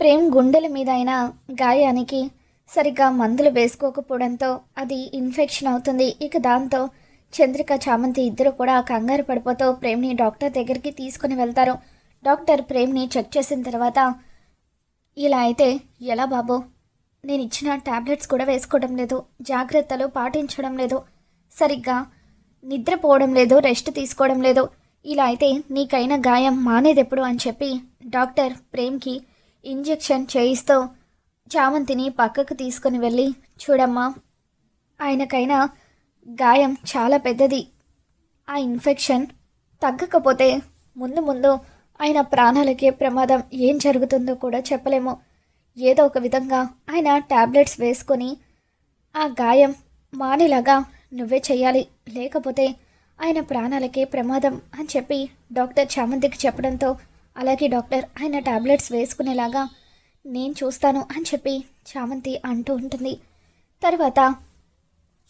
ప్రేమ్ గుండెల మీద అయిన గాయానికి సరిగ్గా మందులు వేసుకోకపోవడంతో అది ఇన్ఫెక్షన్ అవుతుంది. ఇక దాంతో చంద్రిక చామంతి ఇద్దరు కూడా కంగారు పడిపోతూ ప్రేమ్ని డాక్టర్ దగ్గరికి తీసుకుని వెళ్తారు. డాక్టర్ ప్రేమ్ని చెక్ చేసిన తర్వాత ఇలా అయితే ఎలా బాబు? నేను ఇచ్చిన టాబ్లెట్స్ కూడా వేసుకోవడం లేదు. జాగ్రత్తలు పాటించడం లేదు. సరిగ్గా నిద్రపోవడం లేదు రెస్ట్ తీసుకోవడం లేదు. ఇలా అయితే నీకైన గాయం మానేదెప్పుడు? అని చెప్పి డాక్టర్ ప్రేమ్కి ఇంజెక్షన్ చేయిస్తూ చామంతిని పక్కకు తీసుకుని వెళ్ళి చూడమ్మా ఆయనకైనా గాయం చాలా పెద్దది. ఆ ఇన్ఫెక్షన్ తగ్గకపోతే ముందు ముందు ఆయన ప్రాణాలకే ప్రమాదం. ఏం జరుగుతుందో కూడా చెప్పలేము. ఏదో ఒక విధంగా ఆయన ట్యాబ్లెట్స్ వేసుకొని ఆ గాయం మానేలాగా నువ్వే చెయ్యాలి. లేకపోతే ఆయన ప్రాణాలకే ప్రమాదం అని చెప్పి డాక్టర్ చామంతికి చెప్పడంతో అలాగే డాక్టర్ ఆయన టాబ్లెట్స్ వేసుకునేలాగా నేను చూస్తాను అని చెప్పి చామంతి అంటూ ఉంటుంది. తర్వాత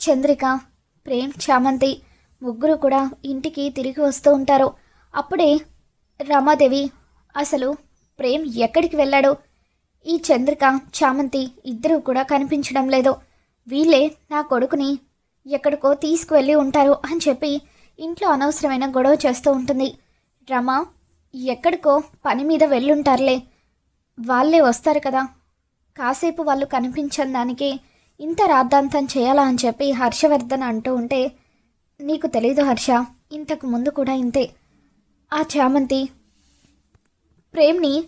చంద్రిక ప్రేమ్ చామంతి ముగ్గురు కూడా ఇంటికి తిరిగి వస్తూ ఉంటారు. అప్పుడే రమాదేవి అసలు ప్రేమ్ ఎక్కడికి వెళ్ళాడు? ఈ చంద్రిక చామంతి ఇద్దరూ కూడా కనిపించడం లేదు. వీళ్ళే నా కొడుకుని ఎక్కడికో తీసుకువెళ్ళి ఉంటారు అని చెప్పి ఇంట్లో అనవసరమైన గొడవ చేస్తూ ఉంటుంది. రమ ఎక్కడికో పని మీద వెళ్ళుంటారులే. వాళ్ళే వస్తారు కదా. కాసేపు వాళ్ళు కనిపించని దానికి ఇంత రాద్ధాంతం చేయాలా అని చెప్పి హర్షవర్ధన్ అంటూ ఉంటే నీకు తెలీదు హర్ష ఇంతకు ముందు కూడా ఇంతే. ఆ చామంతి ప్రేమ్ని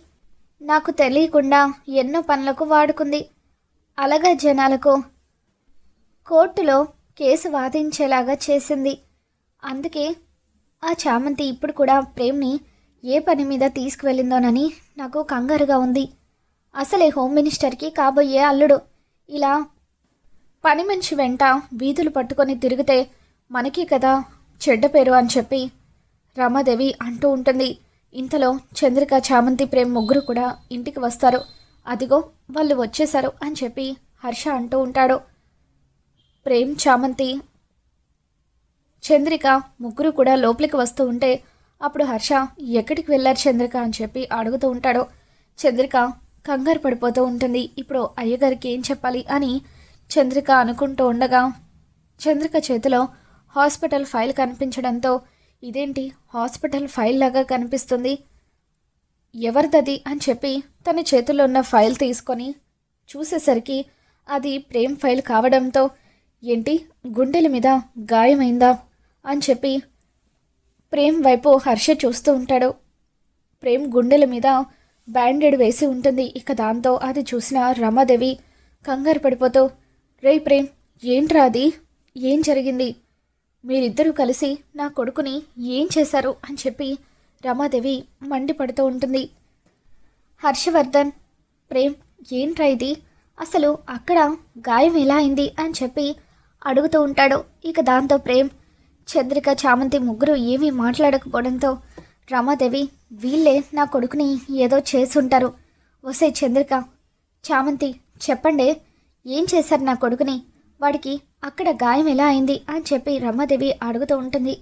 నాకు తెలియకుండా ఎన్నో పనులకు వాడుకుంది. అలాగా జనాలకు కోర్టులో కేసు వాదించేలాగా చేసింది. అందుకే ఆ చామంతి ఇప్పుడు కూడా ప్రేమ్ని ఏ పని మీద తీసుకువెళ్ళిందోనని నాకు కంగారుగా ఉంది. అసలే హోమ్ మినిస్టర్కి కాబోయే అల్లుడు. ఇలా పని మనిషి వెంట వీధులు పట్టుకొని తిరిగితే మనకే కదా చెడ్డ పేరు అని చెప్పి రమాదేవి అంటూ ఉంటుంది. ఇంతలో చంద్రిక చామంతి ప్రేమ్ ముగ్గురు కూడా ఇంటికి వస్తారు. అదిగో వాళ్ళు వచ్చేశారు అని చెప్పి హర్ష అంటూ ఉంటాడు. ప్రేమ్ చామంతి చంద్రిక ముగ్గురు కూడా లోపలికి వస్తూ ఉంటే అప్పుడు హర్ష ఎక్కడికి వెళ్ళారు చంద్రిక? అని చెప్పి అడుగుతూ ఉంటాడు. చంద్రిక కంగారు పడిపోతూ ఉంటుంది. ఇప్పుడు అయ్యగారికి ఏం చెప్పాలి? అని చంద్రిక అనుకుంటూ ఉండగా చంద్రిక చేతిలో హాస్పిటల్ ఫైల్ కనిపించడంతో ఇదేంటి? హాస్పిటల్ ఫైల్ లాగా కనిపిస్తుంది. ఎవరిదది? అని చెప్పి తన చేతిలో ఉన్న ఫైల్ తీసుకొని చూసేసరికి అది ప్రేమ్ ఫైల్ కావడంతో ఏంటి? గుండెల మీద గాయమైందా? అని చెప్పి ప్రేమ్ వైపు హర్ష చూస్తూ ఉంటాడు. ప్రేమ్ గుండెల మీద బ్యాండెడ్ వేసి ఉంటుంది. ఇక దాంతో అది చూసిన రమాదేవి కంగారు పడిపోతూ రే ప్రేమ్ ఏంట్రా అది? ఏం జరిగింది? మీరిద్దరూ కలిసి నా కొడుకుని ఏం చేశారు? అని చెప్పి రమాదేవి మండిపడుతూ ఉంటుంది. హర్షవర్ధన్ ప్రేమ్ ఏంట్రా ఇది? అసలు అక్కడ గాయం ఎలా అయింది? అని చెప్పి అడుగుతూ ఉంటాడు. ఇక దాంతో ప్రేమ్ చంద్రిక చామంతి ముగ్గురు ఏమీ మాట్లాడకపోవడంతో రమాదేవి వీళ్ళే నా కొడుకుని ఏదో చేసుంటారు. వసే చంద్రిక చామంతి చెప్పండి ఏం చేశారు నా కొడుకుని? వాడికి అక్కడ గాయం ఎలా అయింది? అని చెప్పి రమాదేవి అడుగుతూ ఉంటుంది.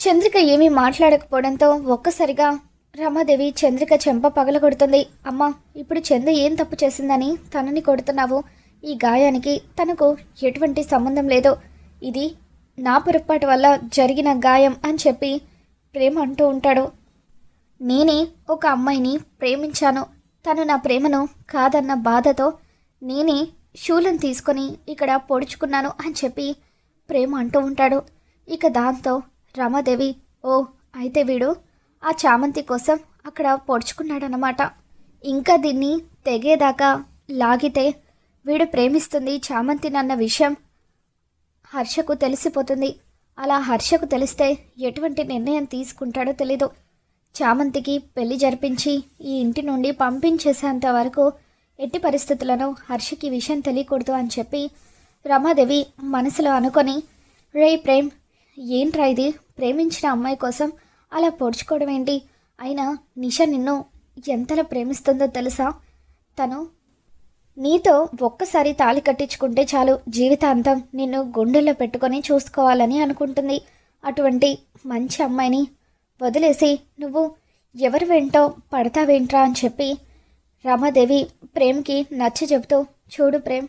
చంద్రిక ఏమీ మాట్లాడకపోవడంతో ఒక్కసారిగా రమాదేవి చంద్రిక చెంప పగలగొడుతుంది. అమ్మ ఇప్పుడు చంద్ర ఏం తప్పు చేసిందని తనని కొడుతున్నావు? ఈ గాయానికి తనకు ఎటువంటి సంబంధం లేదు. ఇది నా పొరపాటు వల్ల జరిగిన గాయం అని చెప్పి ప్రేమ అంటూ ఉంటాడు. నేనే ఒక అమ్మాయిని ప్రేమించాను. తను నా ప్రేమను కాదన్న బాధతో నేనే షూలను తీసుకొని ఇక్కడ పొడుచుకున్నాను అని చెప్పి ప్రేమ అంటూ ఉంటాడు. ఇక దాంతో రమాదేవి ఓ అయితే వీడు ఆ చామంతి కోసం అక్కడ పొడుచుకున్నాడనమాట ఇంకా దీన్ని తెగేదాకా లాగితే వీడు ప్రేమిస్తుంది చామంతినన్న విషయం హర్షకు తెలిసిపోతుంది. అలా హర్షకు తెలిస్తే ఎటువంటి నిర్ణయం తీసుకుంటాడో తెలీదు. చామంతికి పెళ్ళి జరిపించి ఈ ఇంటి నుండి పంపించేసేంత వరకు ఎట్టి పరిస్థితులను హర్షకి విషయం తెలియకూడదు అని చెప్పి రమాదేవి మనసులో అనుకొని రే ప్రేమ్ ఏంట్రా ఇది? ప్రేమించిన అమ్మాయి కోసం అలా పొడుచుకోవడం ఏంటి? అయినా నిష నిన్ను ఎంతలా ప్రేమిస్తుందో తెలుసా? తను నీతో ఒక్కసారి తాళి కట్టించుకుంటే చాలు జీవితాంతం నిన్ను గుండెల్లో పెట్టుకొని చూసుకోవాలని అనుకుంటుంది. అటువంటి మంచి అమ్మాయిని వదిలేసి నువ్వు ఎవరు వెంటో పడతావేంట్రా అని చెప్పి రమాదేవి ప్రేమ్కి నచ్చ చెబుతూ చూడు ప్రేమ్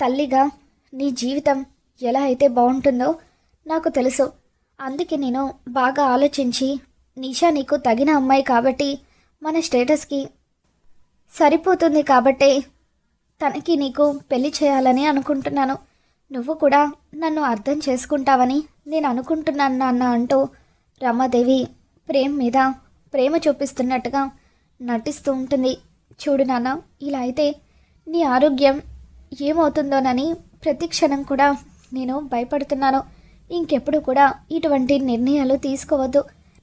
తల్లిగా నీ జీవితం ఎలా అయితే బాగుంటుందో నాకు తెలుసు. అందుకే నేను బాగా ఆలోచించి నిషా నీకు తగిన అమ్మాయి కాబట్టి మన స్టేటస్కి సరిపోతుంది కాబట్టే తనకి నీకు పెళ్ళి చేయాలని అనుకుంటున్నాను. నువ్వు కూడా నన్ను అర్థం చేసుకుంటావని నేను అనుకుంటున్నాను నాన్న అంటూ రమాదేవి ప్రేమ్ మీద ప్రేమ చూపిస్తున్నట్టుగా నటిస్తూ ఉంటుంది. చూడు నాన్న ఇలా అయితే నీ ఆరోగ్యం ఏమవుతుందోనని ప్రతి క్షణం కూడా నేను భయపడుతున్నాను. ఇంకెప్పుడు కూడా ఇటువంటి నిర్ణయాలు తీసుకోవద్దు.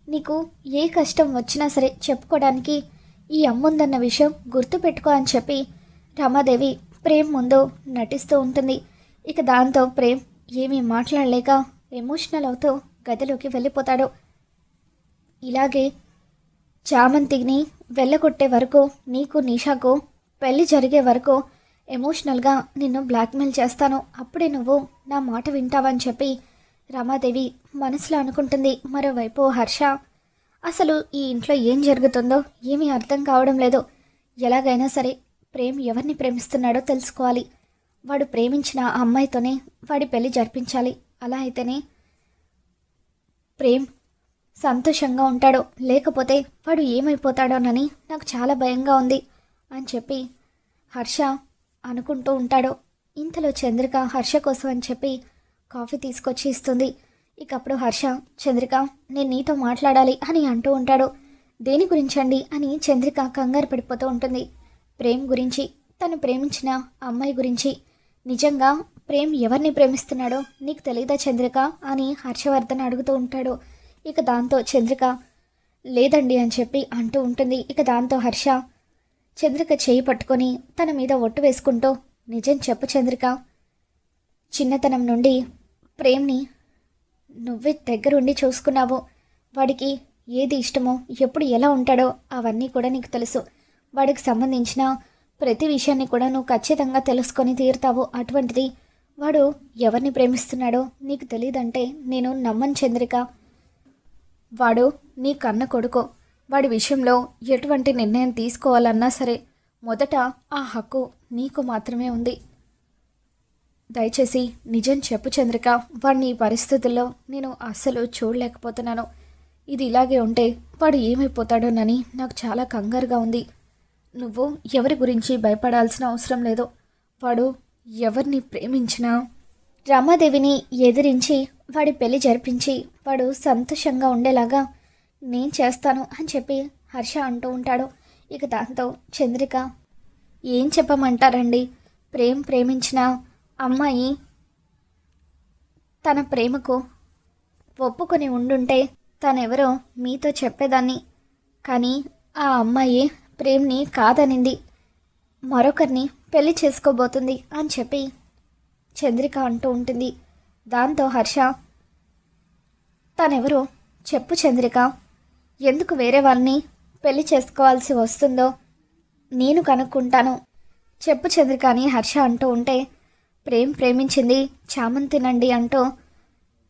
నీకు ఏ కష్టం వచ్చినా సరే చెప్పుకోవడానికి ఈ అమ్ముందన్న విషయం గుర్తుపెట్టుకో అని చెప్పి రమాదేవి ప్రేమ్ ముందు నటిస్తూ ఉంటుంది. ఇక దాంతో ప్రేమ్ ఏమీ మాట్లాడలేక ఎమోషనల్ అవుతూ గదిలోకి వెళ్ళిపోతాడు. ఇలాగే చామంతిని వెళ్ళగొట్టే వరకు నీకు నిషాకు పెళ్ళి జరిగే వరకు ఎమోషనల్గా నిన్ను బ్లాక్మెయిల్ చేస్తాను. అప్పుడే నువ్వు నా మాట వింటావని చెప్పి రమాదేవి మనసులో అనుకుంటుంది. మరోవైపు హర్ష అసలు ఈ ఇంట్లో ఏం జరుగుతుందో ఏమీ అర్థం కావడం లేదు. ఎలాగైనా సరే ప్రేమ్ ఎవరిని ప్రేమిస్తున్నాడో తెలుసుకోవాలి. వాడు ప్రేమించిన ఆ అమ్మాయితోనే వాడి పెళ్ళి జరిపించాలి. అలా అయితేనే ప్రేమ్ సంతోషంగా ఉంటాడో లేకపోతే వాడు ఏమైపోతాడోనని నాకు చాలా భయంగా ఉంది అని చెప్పి హర్ష అనుకుంటూ ఉంటాడో. ఇంతలో చంద్రిక హర్ష కోసం అని చెప్పి కాఫీ తీసుకొచ్చి ఇస్తుంది. ఇక అప్పుడు హర్ష చంద్రిక నేను నీతో మాట్లాడాలి అని అంటూ ఉంటాడు. దేని గురించండి అని చంద్రిక కంగారు పడిపోతూ ఉంటుంది. ప్రేమ్ గురించి తను ప్రేమించిన అమ్మాయి గురించి. నిజంగా ప్రేమ్ ఎవరిని ప్రేమిస్తున్నాడో నీకు తెలియదా చంద్రిక అని హర్షవర్ధన్ అడుగుతూ ఉంటాడు. ఇక దాంతో చంద్రిక లేదండి అని చెప్పి అంటూ ఉంటుంది. ఇక దాంతో హర్ష చంద్రిక చేయి పట్టుకొని తన మీద ఒట్టు వేసుకుంటూ నిజం చెప్పు చంద్రిక. చిన్నతనం నుండి ప్రేమ్ని నువ్వే దగ్గరుండి చూసుకున్నావు. వాడికి ఏది ఇష్టమో ఎప్పుడు ఎలా ఉంటాడో అవన్నీ కూడా నీకు తెలుసు. వాడికి సంబంధించిన ప్రతి విషయాన్ని కూడా నువ్వు ఖచ్చితంగా తెలుసుకొని తీరుతావు. అటువంటిది వాడు ఎవరిని ప్రేమిస్తున్నాడో నీకు తెలియదంటే నేను నమ్మను చంద్రిక. వాడు నీ కన్న కొడుకు. వాడి విషయంలో ఎటువంటి నిర్ణయం తీసుకోవాలన్నా సరే మొదట ఆ హక్కు నీకు మాత్రమే ఉంది. దయచేసి నిజం చెప్పు చంద్రిక. వాడిని ఈ పరిస్థితుల్లో నేను అస్సలు చూడలేకపోతున్నాను. ఇది ఇలాగే ఉంటే వాడు ఏమైపోతాడోనని నాకు చాలా కంగారుగా ఉంది. నువ్వు ఎవరి గురించి భయపడాల్సిన అవసరం లేదు. వాడు ఎవరిని ప్రేమించినా రమాదేవిని ఎదిరించి వాడి పెళ్ళి జరిపించి వాడు సంతోషంగా ఉండేలాగా నేను చేస్తాను అని చెప్పి హర్ష అంటూ ఉంటాడు. ఇక దాంతో చంద్రిక ఏం చెప్పమంటారండి? ప్రేమ్ ప్రేమించినా అమ్మాయి తన ప్రేమకు ఒప్పుకొని ఉండుంటే తనెవరో మీతో చెప్పేదాన్ని. కానీ ఆ అమ్మాయి ప్రేమ్ని కాదనింది. మరొకరిని పెళ్ళి చేసుకోబోతుంది అని చెప్పి చంద్రిక అంటూ ఉంటుంది. దాంతో హర్ష తనెవరో చెప్పు చంద్రిక ఎందుకు వేరే వాళ్ళని పెళ్ళి చేసుకోవాల్సి వస్తుందో నేను కనుక్కుంటాను. చెప్పు చంద్రిక అని హర్ష అంటూ ఉంటే ప్రేమ్ ప్రేమించింది చామంతినండి అంటూ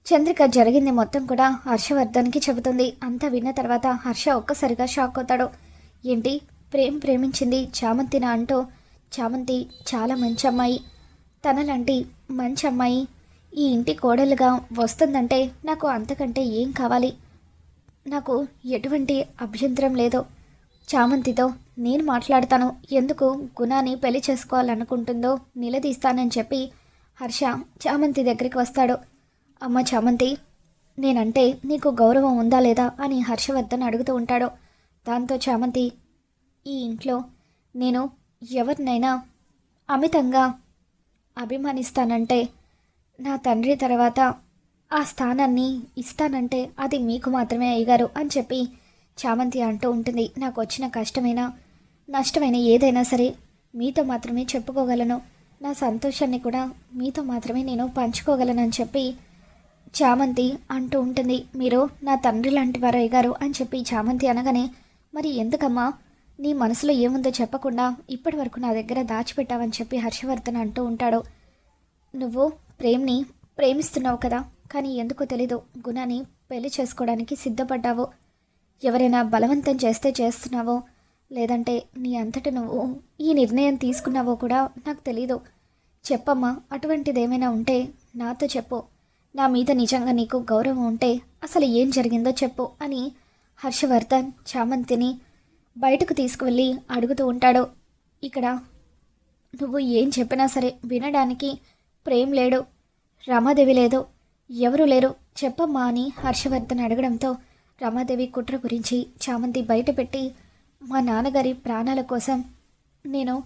చంద్రిక జరిగింది మొత్తం కూడా హర్షవర్ధన్కి చెబుతుంది. అంతా విన్న తర్వాత హర్ష ఒక్కసారిగా షాక్ అవుతాడు. ఏంటి? ప్రేమ్ ప్రేమించింది చామంతిన అంటూ చామంతి చాలా మంచి అమ్మాయి. తనలాంటి మంచి అమ్మాయి ఈ ఇంటి కోడలుగా వస్తుందంటే నాకు అంతకంటే ఏం కావాలి? నాకు ఎటువంటి అభ్యంతరం లేదు. చామంతితో నేను మాట్లాడతాను. ఎందుకు గుణాన్ని పెళ్ళి చేసుకోవాలనుకుంటుందో నిలదీస్తానని చెప్పి హర్ష చామంతి దగ్గరికి వస్తాడు. అమ్మ చామంతి నేనంటే నీకు గౌరవం ఉందా లేదా అని హర్షవర్ధన్ అడుగుతూ ఉంటాడు. దాంతో చామంతి ఈ ఇంట్లో నేను ఎవరినైనా అమితంగా అభిమానిస్తానంటే నా తండ్రి తర్వాత ఆ స్థానాన్ని ఇస్తానంటే అది మీకు మాత్రమే అయ్యగారు అని చెప్పి చామంతి అంటూ ఉంటుంది. నాకు వచ్చిన కష్టమైనా నష్టమైన ఏదైనా సరే మీతో మాత్రమే చెప్పుకోగలను. నా సంతోషాన్ని కూడా మీతో మాత్రమే నేను పంచుకోగలను అని చెప్పి చామంతి అంటూ ఉంటుంది. మీరు నా తండ్రి లాంటి వారు అయ్యారు అని చెప్పి చామంతి అనగానే మరి ఎందుకమ్మా? నీ మనసులో ఏముందో చెప్పకుండా ఇప్పటి వరకు నా దగ్గర దాచిపెట్టావని చెప్పి హర్షవర్ధన్ అంటూ ఉంటాడు. నువ్వు ప్రేమ్ని ప్రేమిస్తున్నావు కదా కానీ ఎందుకో తెలీదు. గుణాన్ని పెళ్ళి చేసుకోవడానికి సిద్ధపడ్డావు. ఎవరైనా బలవంతం చేస్తే చేస్తున్నావో లేదంటే నీ అంతట నువ్వు ఈ నిర్ణయం తీసుకున్నావో కూడా నాకు తెలీదు. చెప్పమ్మా అటువంటిది ఏమైనా ఉంటే నాతో చెప్పు. నా మీద నిజంగా నీకు గౌరవం ఉంటే అసలు ఏం జరిగిందో చెప్పు అని హర్షవర్ధన్ చామంతిని బయటకు తీసుకువెళ్ళి అడుగుతూ ఉంటాడు. ఇక్కడ నువ్వు ఏం చెప్పినా సరే వినడానికి ప్రేమ్ లేడు. రమాదేవి లేదు. ఎవరు లేరు. చెప్పమ్మా అని హర్షవర్ధన్ అడగడంతో రమాదేవి కుట్ర గురించి చామంతి బయటపెట్టి మా నాన్నగారి ప్రాణాల కోసం నేను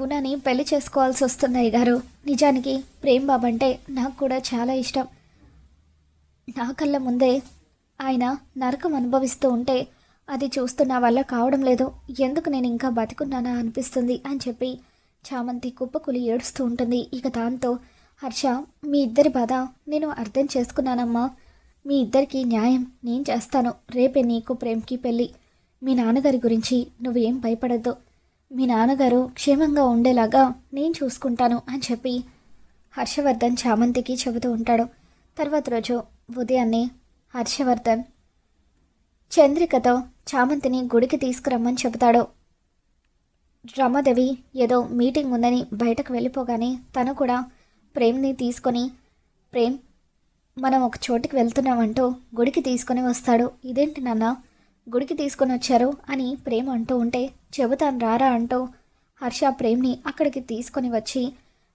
గుణని పెళ్ళి చేసుకోవాల్సి వస్తుంది గారు. నిజానికి ప్రేమ్ బాబు అంటే నాకు కూడా చాలా ఇష్టం. నా కళ్ళ ముందే ఆయన నరకం అనుభవిస్తూ ఉంటే అది చూస్తున్న వల్ల కావడం లేదు. ఎందుకు నేను ఇంకా బతుకున్నానా అనిపిస్తుంది అని చెప్పి చామంతి కుప్పకులి ఏడుస్తూ ఉంటుంది. ఇక దాంతో హర్ష మీ ఇద్దరి బాధ నేను అర్థం చేసుకున్నానమ్మా. మీ ఇద్దరికి న్యాయం నేను చేస్తాను. రేపే నీకు ప్రేమ్కి పెళ్ళి. మీ నాన్నగారి గురించి నువ్వేం భయపడద్దు. మీ నాన్నగారు క్షేమంగా ఉండేలాగా నేను చూసుకుంటాను అని చెప్పి హర్షవర్ధన్ చామంతికి చెబుతూ ఉంటాడు. తర్వాత రోజు ఉదయాన్నే హర్షవర్ధన్ చంద్రికతో చామంతిని గుడికి తీసుకురమ్మని చెబుతాడు. రమాదేవి ఏదో మీటింగ్ ఉందని బయటకు వెళ్ళిపోగానే తను కూడా ప్రేమ్ని తీసుకొని ప్రేమ్ మనం ఒక చోటికి వెళ్తున్నామంటూ గుడికి తీసుకొని వస్తాడు. ఇదేంటి నాన్న? గుడికి తీసుకొని వచ్చారు అని ప్రేమ్ అంటూ ఉంటే చెబుతాను రారా అంటూ హర్ష ప్రేమ్ని అక్కడికి తీసుకొని వచ్చి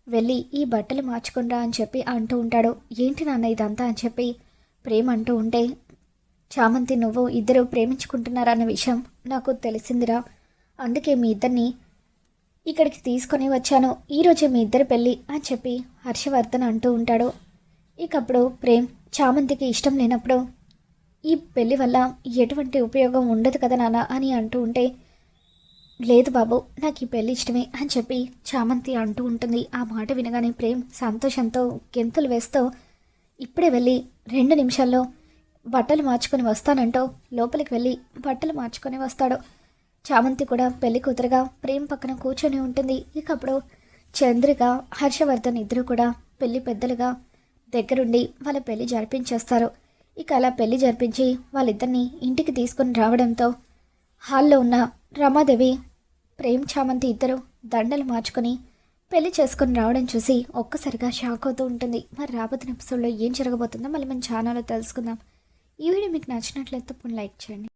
వెళ్ళి ఈ బట్టలు మార్చుకునిరా అని చెప్పి అంటూ ఉంటాడు. ఏంటి నాన్న ఇదంతా అని చెప్పి ప్రేమ్ అంటూ ఉంటే చామంతి నువ్వు ఇద్దరు ప్రేమించుకుంటున్నారన్న విషయం నాకు తెలిసిందిరా. అందుకే మీ ఇద్దరిని ఇక్కడికి తీసుకొని వచ్చాను. ఈరోజే మీ ఇద్దరు పెళ్ళి అని చెప్పి హర్షవర్ధన్ అంటూ ఉంటాడు. ఇకప్పుడు ప్రేమ్ చామంతికి ఇష్టం లేనప్పుడు ఈ పెళ్ళి వల్ల ఎటువంటి ఉపయోగం ఉండదు కదా నాన్న అని అంటూ ఉంటే లేదు బాబు నాకు ఈ పెళ్ళి ఇష్టమే అని చెప్పి చామంతి అంటూ ఉంటుంది. ఆ మాట వినగానే ప్రేమ్ సంతోషంతో గెంతులు వేస్తూ ఇప్పుడే వెళ్ళి రెండు నిమిషాల్లో బట్టలు మార్చుకొని వస్తానంటో లోపలికి వెళ్ళి బట్టలు మార్చుకొని వస్తాడు. చామంతి కూడా పెళ్ళి కూతురుగా ప్రేమ్ పక్కన కూర్చొని ఉంటుంది. ఇక అప్పుడు చంద్రిక హర్షవర్ధన్ ఇద్దరు కూడా పెళ్ళి పెద్దలుగా దగ్గరుండి వాళ్ళ పెళ్ళి జరిపించేస్తారు. ఇక అలా పెళ్ళి జరిపించి వాళ్ళిద్దరిని ఇంటికి తీసుకొని రావడంతో హాల్లో ఉన్న రమాదేవి ప్రేమ్ చామంతి ఇద్దరు దండలు మార్చుకొని పెళ్ళి చేసుకుని రావడం చూసి ఒక్కసారిగా షాక్ అవుతూ ఉంటుంది. మరి రాబోతున్న ఎపిసోడ్లో ఏం జరగబోతుందో మళ్ళీ మన ఛానల్లో తెలుసుకుందాం. ఈ వీడియో మీకు నచ్చినట్లయితే తప్పని లైక్ చేయండి.